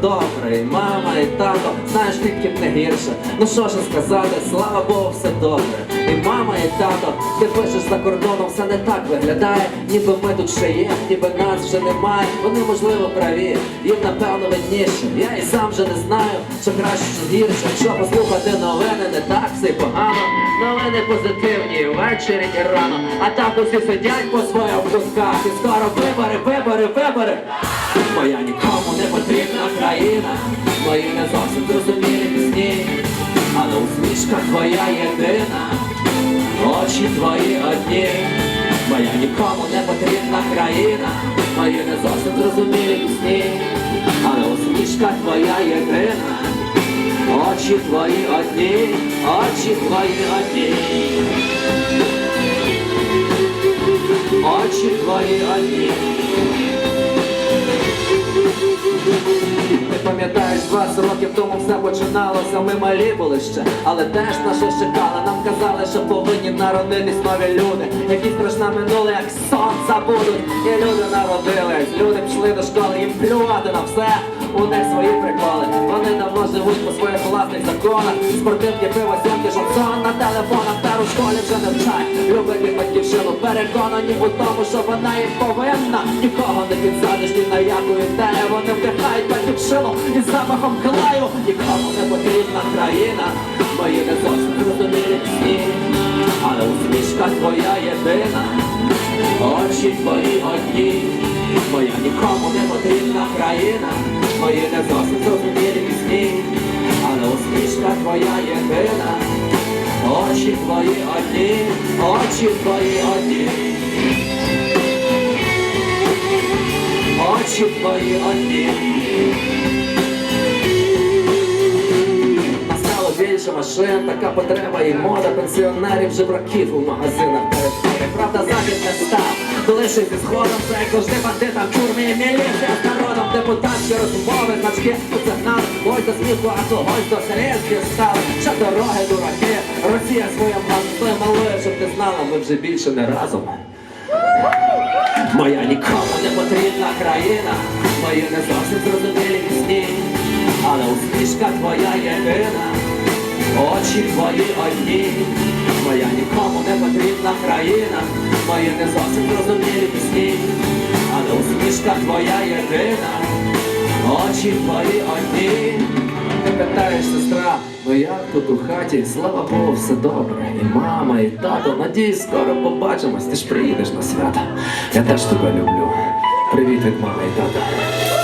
добре, і мама, і тато, знаєш, тільки не гірше. Ну що ж сказати, слава Богу, все добре. І мама, і тато, ти пишеш за кордоном, все не так виглядає, ніби ми тут ще є, ніби нас вже немає. Вони можливо праві, їм напевно видніше. Я і сам вже не знаю, що краще, що гірше. Якщо послухати новини, не так все й погано. Новини позитивні, ввечері і рано. А так усі сидять по своїх кутках. І скоро вибори, вибори, вибори. Моя нікому не потрібна країна, мої не зовсім зрозумілі пісні, але усмішка твоя єдина, очі твої одні, моя нікому не потрібна країна, мої не зовсім зрозумілі пісні, але усмішка твоя єдина, очі твої одні, очі твої одні. Очі твої одні. Ти пам'ятаєш, 20 років тому все починалося, ми малі були ще, але теж на чекали. Нам казали, що повинні народитись нові люди, які страшне минуле, як сон забудуть. І люди народились, люди пішли до школи, їм плювати на все. У них свої приколи, вони давно живуть по своїх власних законах. Спортивні пиво, сьомки, шансон на телефонах, та у школі вже не вчать. Любити батьківщину, переконані у тому, що вона їм повинна. Нікого не підсадиш ні на яку ідею. Вони вдихають батьківщину із запахом клаю. Нікому не потрібна країна, мої не зовсім зрозумілі пісні. Але усмішка твоя єдина, очі твої одні. Моя нікому не потрібна країна, мої не зовсім зрозумілі пісні, але усмішка твоя єдина, очі твої одні, очі твої одні, очі твої одні. Машин, така потреба і мода. Пенсіонерів, жебраків у магазинах. Перед. Правда, захід не став, коли зі сходом, це як завжди бандитам тюрмі, міліція з народом, депутатські розмови, значки. Посигнали, ось до сміху, а когось до серйозки стали. Ще дороги, дураки, Росія своїм ганслим малує, щоб ти знала, ми вже більше не разом. Моя нікому не потрібна країна, мої не зовсім зрозумілі пісні, але усмішка твоя єдина, очі твої одні, моя нікому не потрібна країна, мої не зовсім зрозумілі пісні, але усмішка твоя єдина, очі твої одні. Ти питаєш, сестра, ну як тут у хаті, слава Богу, все добре. І мама, і тато, надіюсь, скоро побачимось, ти ж приїдеш на свято. Я теж тебе люблю. Привіт від мами і тата.